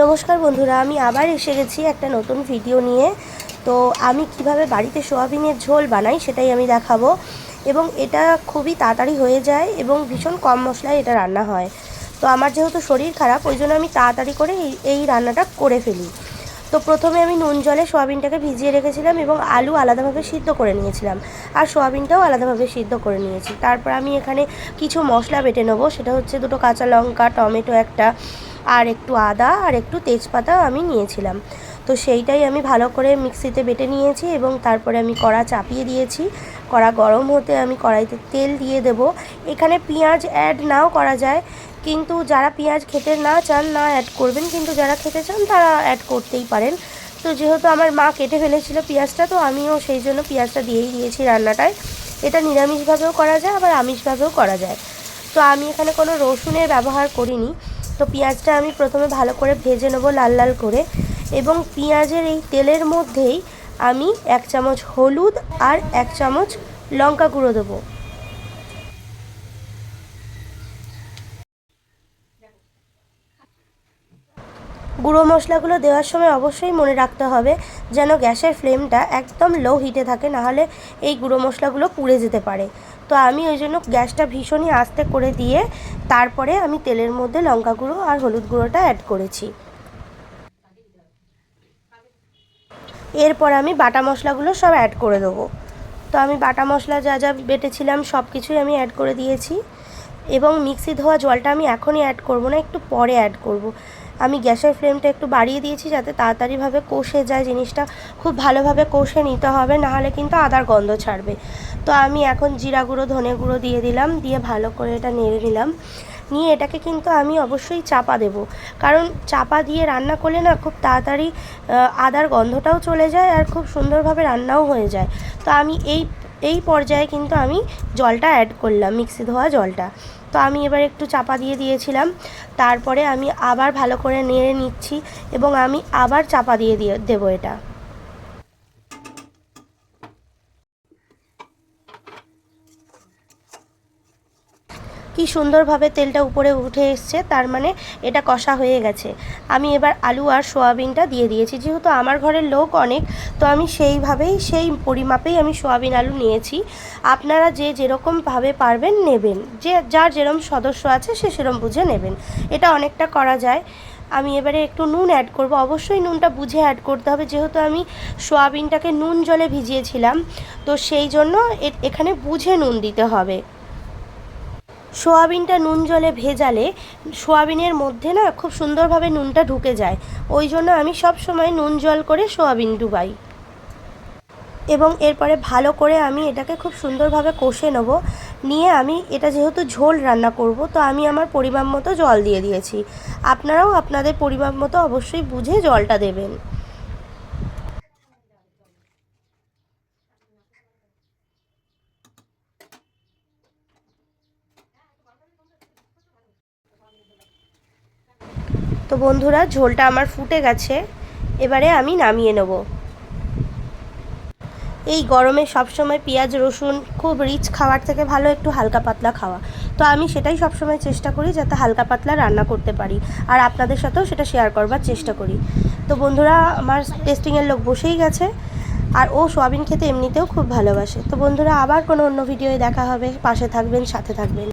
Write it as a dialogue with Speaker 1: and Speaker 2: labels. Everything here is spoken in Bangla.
Speaker 1: নমস্কার বন্ধুরা, আমি আবার এসে গেছি একটা নতুন ভিডিও নিয়ে। তো আমি কীভাবে বাড়িতে সোয়াবিনের ঝোল বানাই সেটাই আমি দেখাবো। এবং এটা খুবই তাড়াতাড়ি হয়ে যায় এবং ভীষণ কম মশলায় এটা রান্না হয়। তো আমার যেহেতু শরীর খারাপ, ওই জন্য আমি তাড়াতাড়ি করে এই রান্নাটা করে ফেলি। তো প্রথমে আমি নুন জলে সোয়াবিনটাকে ভিজিয়ে রেখেছিলাম এবং আলু আলাদাভাবে সিদ্ধ করে নিয়েছিলাম। আর সোয়াবিনটাও আলাদাভাবে সিদ্ধ করে নিয়েছি। তারপর আমি এখানে কিছু মশলা বেটে নেব, সেটা হচ্ছে দুটো কাঁচা লঙ্কা, টমেটো একটা আর একটু আদা আর একটু তেজপাতা আমি নিয়েছিলাম। তো সেইটাই আমি ভালো করে মিক্সিতে বেটে নিয়েছি এবং তারপরে আমি কড়া চাপিয়ে দিয়েছি। কড়া গরম হতে আমি কড়াইতে তেল দিয়ে দেব। এখানে পেঁয়াজ অ্যাড নাও করা যায়। কিন্তু যারা পেঁয়াজ খেতে না চান, না অ্যাড করবেন। কিন্তু যারা খেতে চান, তারা অ্যাড করতেই পারেন। তো যেহেতু আমার মা কেটে ফেলেছিল পেঁয়াজটা, তো আমিও সেই জন্য পেঁয়াজটা দিয়েই দিয়েছি রান্নাটায়। এটা নিরামিষভাবেও করা যায়, আবার আমিষভাবেও করা যায়। তো আমি এখানে কোনো রসুনের ব্যবহার করিনি। তো পেঁয়াজটা আমি প্রথমে ভালো করে ভেজে নেব লাল লাল করে। এবং পেঁয়াজের এই তেলের মধ্যেই আমি এক চামচ হলুদ আর এক চামচ লঙ্কা গুঁড়ো দেবো। গুঁড়ো মশলাগুলো দেওয়ার সময় অবশ্যই মনে রাখতে হবে যেন গ্যাসের ফ্লেমটা একদম লো হিটে থাকে, নাহলে এই গুঁড়ো মশলাগুলো পুড়ে যেতে পারে। তো আমি ওই জন্য গ্যাসটা ভীষণই আস্তে করে দিয়ে তারপরে আমি তেলের মধ্যে লঙ্কা গুঁড়ো আর হলুদ গুঁড়োটা অ্যাড করেছি। এরপর আমি বাটা মশলাগুলো সব অ্যাড করে দেবো। তো আমি বাটা মশলা যা যা বেটেছিলাম সব কিছুই আমি অ্যাড করে দিয়েছি। এবং মিক্সি ধোয়া জলটা আমি এখনই অ্যাড করব না, একটু পরে অ্যাড করব। আমি গ্যাসের ফ্লেমটা একটু বাড়িয়ে দিয়েছি যাতে তাড়াতাড়িভাবে কষে যায় জিনিসটা। খুব ভালোভাবে কষে নিতে হবে, নাহলে কিন্তু আদার গন্ধ ছাড়বে। তো আমি এখন জিরা গুঁড়ো, ধনে গুঁড়ো দিয়ে দিলাম, দিয়ে ভালো করে এটা নেড়ে নিলাম। নিয়ে এটাকে কিন্তু আমি অবশ্যই চাপা দেব। কারণ চাপা দিয়ে রান্না করলে না খুব তাড়াতাড়ি আদার গন্ধটাও চলে যায় আর খুব সুন্দরভাবে রান্নাও হয়ে যায়। তো আমি এই এই পর্যায়ে কিন্তু আমি জলটা অ্যাড করলাম মিক্সি ধোয়া জলটা। তো আমি এবার একটু চাপা দিয়ে দিয়েছিলাম, তারপরে আমি আবার ভালো করে নেড়ে নিচ্ছি এবং আমি আবার চাপা দিয়ে দিয়ে দেবো এটা। কি সুন্দরভাবে তেলটা উপরে উঠে এসছে, তার মানে এটা কষা হয়ে গেছে। আমি এবার আলু আর সোয়াবিনটা দিয়ে দিয়েছি, যেহেতু আমার ঘরের লোক অনেক, তো আমি সেইভাবেই, সেই পরিমাপেই আমি সোয়াবিন আলু নিয়েছি। আপনারা যে যেরকমভাবে পারবেন নেবেন, যে যার যেরম সদস্য আছে সে সেরম বুঝে নেবেন। এটা অনেকটা করা যায়। আমি এবারে একটু নুন অ্যাড করব। অবশ্যই নুনটা বুঝে অ্যাড করতে হবে, যেহেতু আমি সোয়াবিনটাকে নুন জলে ভিজিয়েছিলাম, তো সেই জন্য এখানে বুঝে নুন দিতে হবে। সোয়াবিনটা নুন জলে ভেজালে সোয়াবিনের মধ্যে না খুব সুন্দরভাবে নুনটা ঢুকে যায়। ওই জন্য আমি সব সময় নুন জল করে সোয়াবিন ডুবাই। এবং এরপরে ভালো করে আমি এটাকে খুব সুন্দরভাবে কষে নেব। নিয়ে আমি এটা যেহেতু ঝোল রান্না করব, তো আমি আমার পরিমাণ মতো জল দিয়ে দিয়েছি। আপনারাও আপনাদের পরিমাণ মতো অবশ্যই বুঝে জলটা দেবেন। তো বন্ধুরা, ঝোলটা আমার ফুটে গেছে। এবারে আমি নামিয়ে নেব। এই গরমে সবসময় পেঁয়াজ, রসুন খুব রিচ খাওয়ার থেকে ভালো একটু হালকা পাতলা খাওয়া। তো আমি সেটাই সবসময় চেষ্টা করি যাতে হালকা পাতলা রান্না করতে পারি। আর আপনাদের সাথেও সেটা শেয়ার করবার চেষ্টা করি। তো বন্ধুরা, আমার টেস্টিংয়ের লোক বসেই গেছে। আর ও সোয়াবিন খেতে এমনিতেও খুব ভালোবাসে। তো বন্ধুরা, আবার কোনো অন্য ভিডিওয়ে দেখা হবে। পাশে থাকবেন, সাথে থাকবেন।